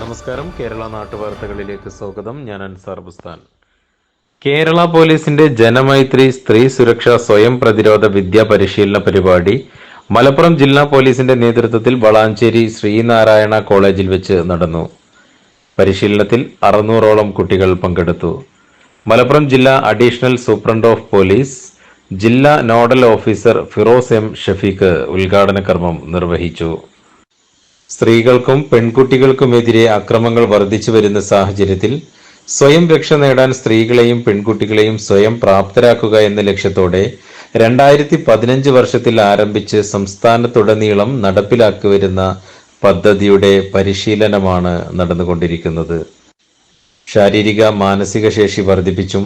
നമസ്കാരം. കേരള നാട്ടുവാർത്തകളിലേക്ക് സ്വാഗതം. ഞാൻ അൻസാർ ബുസ്താൻ. കേരള പോലീസിന്റെ ജനമൈത്രി സ്ത്രീ സുരക്ഷ സ്വയം പ്രതിരോധ വിദ്യാ പരിശീലന പരിപാടി മലപ്പുറം ജില്ലാ പോലീസിന്റെ നേതൃത്വത്തിൽ വളാഞ്ചേരി ശ്രീനാരായണ കോളേജിൽ വെച്ച് നടന്നു. പരിശീലനത്തിൽ അറുന്നൂറോളം കുട്ടികൾ പങ്കെടുത്തു. മലപ്പുറം ജില്ലാ അഡീഷണൽ സൂപ്രണ്ട് ഓഫ് പോലീസ് ജില്ലാ nodal officer Firoz M Shafeeq ഉദ്ഘാടന കർമ്മം നിർവഹിച്ചു. സ്ത്രീകൾക്കും പെൺകുട്ടികൾക്കുമെതിരെ അക്രമങ്ങൾ വർദ്ധിച്ചു വരുന്ന സാഹചര്യത്തിൽ സ്വയം രക്ഷ നേടാൻ സ്ത്രീകളെയും പെൺകുട്ടികളെയും സ്വയം പ്രാപ്തരാക്കുക എന്ന ലക്ഷ്യത്തോടെ രണ്ടായിരത്തി പതിനഞ്ച് വർഷത്തിൽ ആരംഭിച്ച് സംസ്ഥാനത്തുടനീളം നടപ്പിലാക്കി വരുന്ന പദ്ധതിയുടെ പരിശീലനമാണ് നടന്നുകൊണ്ടിരിക്കുന്നത്. ശാരീരിക മാനസിക ശേഷി വർദ്ധിപ്പിച്ചും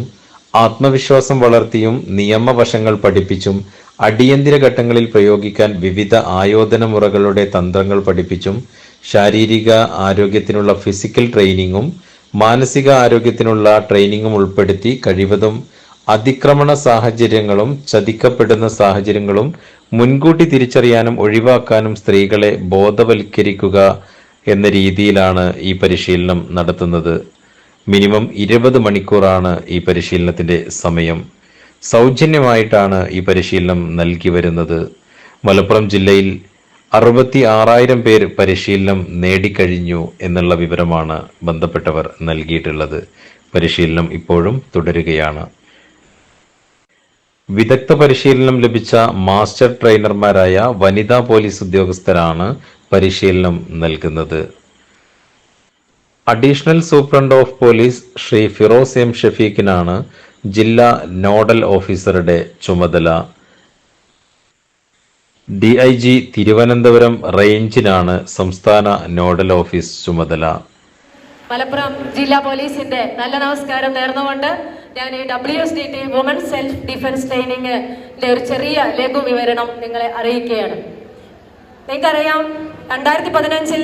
ആത്മവിശ്വാസം വളർത്തിയും നിയമവശങ്ങൾ പഠിപ്പിച്ചും അടിയന്തിര ഘട്ടങ്ങളിൽ പ്രയോഗിക്കാൻ വിവിധ ആയോധന മുറകളുടെ തന്ത്രങ്ങൾ പഠിപ്പിച്ചും ശാരീരിക ആരോഗ്യത്തിനുള്ള ഫിസിക്കൽ ട്രെയിനിങ്ങും മാനസിക ആരോഗ്യത്തിനുള്ള ട്രെയിനിങ്ങും ഉൾപ്പെടുത്തി കഴിവതും അതിക്രമണ സാഹചര്യങ്ങളും ചതിക്കപ്പെടുന്ന സാഹചര്യങ്ങളും മുൻകൂട്ടി തിരിച്ചറിയാനും ഒഴിവാക്കാനും സ്ത്രീകളെ ബോധവൽക്കരിക്കുക എന്ന രീതിയിലാണ് ഈ പരിശീലനം നടത്തുന്നത്. മിനിമം ഇരുപത് മണിക്കൂറാണ് ഈ പരിശീലനത്തിന്റെ സമയം. സൗജന്യമായിട്ടാണ് ഈ പരിശീലനം നൽകി വരുന്നത്. മലപ്പുറം ജില്ലയിൽ അറുപത്തി ആറായിരം പേർ പരിശീലനം നേടിക്കഴിഞ്ഞു എന്നുള്ള വിവരമാണ് ബന്ധപ്പെട്ടവർ നൽകിയിട്ടുള്ളത്. പരിശീലനം ഇപ്പോഴും തുടരുകയാണ്. വിദഗ്ധ പരിശീലനം ലഭിച്ച മാസ്റ്റർ ട്രെയിനർമാരായ വനിതാ പോലീസ് ഉദ്യോഗസ്ഥരാണ് പരിശീലനം നൽകുന്നത്. Additional superintendent of police Shri Firoz M ഷഫീഖിനാണ് ജില്ലാ നോഡൽ ഓഫീസറുടെ ചുമതല. ഡി ഐ ജി തിരുവനന്തപുരം റേഞ്ചിനാണ് സംസ്ഥാന നോഡൽ ഓഫീസ് ചുമതല. മലപ്പുറം ജില്ലാ പോലീസിന്റെ നല്ല നമസ്കാരം നേർന്നുകൊണ്ട് ഞാൻ ഈ W S D T woman self defence ട്രെയിനിങ്ങിന്റെ ഒരു ചെറിയ ലഘു വിവരണം നിങ്ങളെ അറിയിക്കുകയാണ്. നിങ്ങൾക്കറിയാം രണ്ടായിരത്തി പതിനഞ്ചിൽ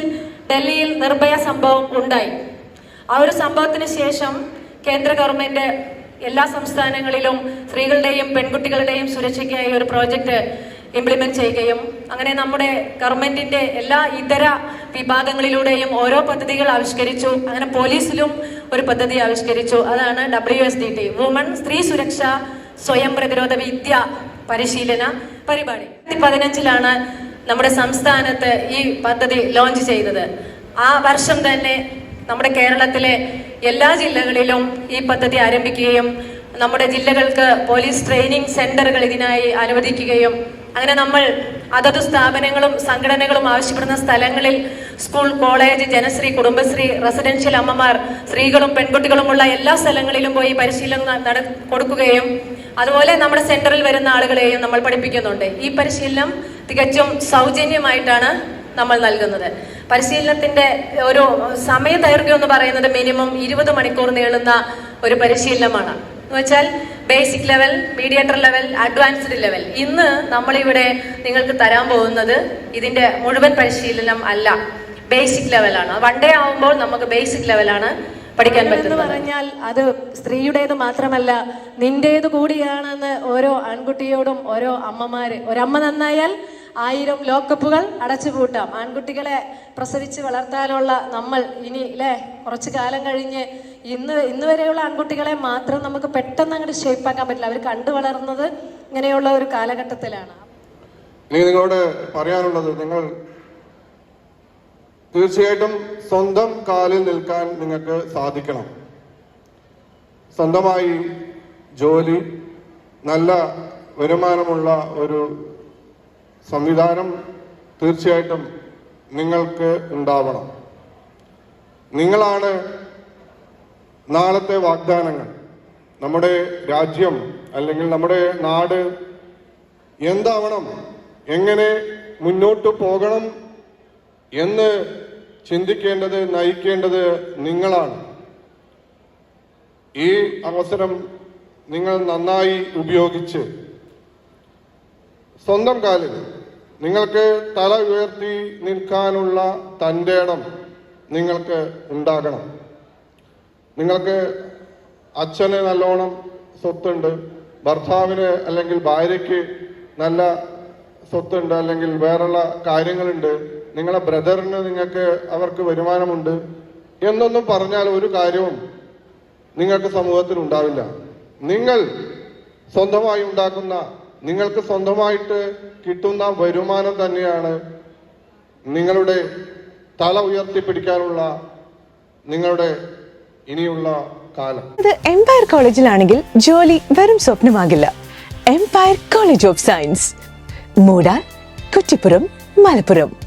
ഡൽഹിയിൽ നിർഭയ സംഭവം ഉണ്ടായി. ആ ഒരു സംഭവത്തിന് ശേഷം കേന്ദ്ര ഗവൺമെന്റ് എല്ലാ സംസ്ഥാനങ്ങളിലും സ്ത്രീകളുടെയും പെൺകുട്ടികളുടെയും സുരക്ഷയ്ക്കായി ഒരു പ്രോജക്റ്റ് ഇംപ്ലിമെന്റ് ചെയ്യുകയും അങ്ങനെ നമ്മുടെ ഗവൺമെന്റിന്റെ എല്ലാ ഇതര വിഭാഗങ്ങളിലൂടെയും ഓരോ പദ്ധതികൾ ആവിഷ്കരിച്ചു. അങ്ങനെ പോലീസിലും ഒരു പദ്ധതി ആവിഷ്കരിച്ചു. അതാണ് W S D T woman സ്ത്രീ സുരക്ഷ സ്വയം പ്രതിരോധ വിദ്യ പരിശീലന പരിപാടി. പതിനഞ്ചിലാണ് നമ്മുടെ സംസ്ഥാനത്ത് ഈ പദ്ധതി ലോഞ്ച് ചെയ്തത്. ആ വർഷം തന്നെ നമ്മുടെ കേരളത്തിലെ എല്ലാ ജില്ലകളിലും ഈ പദ്ധതി ആരംഭിക്കുകയും നമ്മുടെ ജില്ലകൾക്ക് പോലീസ് ട്രെയിനിങ് സെന്ററുകൾ ഇതിനായി അനുവദിക്കുകയും അങ്ങനെ നമ്മൾ അതത് സ്ഥാപനങ്ങളും സംഘടനകളും ആവശ്യപ്പെടുന്ന സ്ഥലങ്ങളിൽ school college Janasree Kudumbashree residential അമ്മമാർ സ്ത്രീകളും പെൺകുട്ടികളുമുള്ള എല്ലാ സ്ഥലങ്ങളിലും പോയി പരിശീലനം കൊടുക്കുകയും അതുപോലെ നമ്മുടെ സെന്ററിൽ വരുന്ന ആളുകളെയും നമ്മൾ പഠിപ്പിക്കുന്നുണ്ട്. ഈ പരിശീലനം തികച്ചും സൗജന്യമായിട്ടാണ് നമ്മൾ നൽകുന്നത്. പരിശീലനത്തിന്റെ ഒരു സമയ ദൈർഘ്യം എന്ന് പറയുന്നത് മിനിമം ഇരുപത് മണിക്കൂർ നീളുന്ന ഒരു പരിശീലനമാണ്. എന്ന് വെച്ചാൽ basic level mediator level advanced level ഇന്ന് നമ്മളിവിടെ നിങ്ങൾക്ക് തരാൻ പോകുന്നത് ഇതിന്റെ മുഴുവൻ പരിശീലനം അല്ല. ബേസിക് ലെവലാണ് വൺ ഡേ ആവുമ്പോൾ നമുക്ക് ബേസിക് ലെവലാണ് പഠിക്കാൻ പറ്റുന്നത്. പറഞ്ഞാൽ അത് സ്ത്രീയുടേത് മാത്രമല്ല നിന്റേത് കൂടിയാണെന്ന് ഓരോ ആൺകുട്ടിയോടും ഓരോ അമ്മമാര്. ഒരമ്മ നന്നായാൽ ആയിരം ലോക്കപ്പുകൾ അടച്ചുപൂട്ടാം. ആൺകുട്ടികളെ പ്രസവിച്ച് വളർത്താനുള്ള നമ്മൾ ഇനി അല്ലേ കുറച്ച് കാലം കഴിഞ്ഞ് ഇന്ന് ഇന്ന് വരെയുള്ള ആൺകുട്ടികളെ മാത്രം നമുക്ക് പെട്ടെന്ന് അങ്ങോട്ട് ഷേപ്പാക്കാൻ പറ്റില്ല. അവർ കണ്ടു വളർന്നത് ഇങ്ങനെയുള്ള ഒരു കാലഘട്ടത്തിലാണ്. നിങ്ങളോട് പറയാനുള്ളത് നിങ്ങൾ തീർച്ചയായിട്ടും സ്വന്തം കാലിൽ നിൽക്കാൻ നിങ്ങൾക്ക് സാധിക്കണം. സ്വന്തമായി ജോലി നല്ല വരുമാനമുള്ള ഒരു സംവിധാനം തീർച്ചയായിട്ടും നിങ്ങൾക്ക് ഉണ്ടാവണം. നിങ്ങളാണ് നാളത്തെ വാഗ്ദാനങ്ങൾ. നമ്മുടെ രാജ്യം അല്ലെങ്കിൽ നമ്മുടെ നാട് എന്താവണം? എങ്ങനെ മുന്നോട്ട് പോകണം? എന്ന് ചിന്തിക്കേണ്ടത് നയിക്കേണ്ടത് നിങ്ങളാണ്. ഈ അവസരം നിങ്ങൾ നന്നായി ഉപയോഗിച്ച് സ്വന്തം കാലിൽ നിങ്ങൾക്ക് തല ഉയർത്തി നിൽക്കാനുള്ള തന്റെ ഇടം നിങ്ങൾക്ക് ഉണ്ടാകണം. നിങ്ങൾക്ക് അച്ഛന് നല്ലോണം സ്വത്തുണ്ട് ഭർത്താവിന് അല്ലെങ്കിൽ ഭാര്യയ്ക്ക് നല്ല സ്വത്തുണ്ട് അല്ലെങ്കിൽ വേറെയുള്ള കാര്യങ്ങളുണ്ട്. നിങ്ങളെ ബ്രദറിന് നിങ്ങൾക്ക് അവർക്ക് വരുമാനമുണ്ട് എന്നൊന്നും പറഞ്ഞാൽ ഒരു കാര്യവും നിങ്ങൾക്ക് സമൂഹത്തിൽ ഉണ്ടാവില്ല. നിങ്ങൾ സ്വന്തമായി ഉണ്ടാക്കുന്ന നിങ്ങൾക്ക് സ്വന്തമായിട്ട് കിട്ടുന്ന വരുമാനം തന്നെയാണ് നിങ്ങളുടെ തല ഉയർത്തിപ്പിടിക്കാനുള്ള നിങ്ങളുടെ ഇനിയുള്ള കാലം. ഇത് എംപയർ കോളേജിലാണെങ്കിൽ ജോലി വെറും സ്വപ്നമാകില്ല. എംപയർ കോളേജ് ഓഫ് സയൻസ് മൂടാർ കുറ്റിപ്പുറം മലപ്പുറം.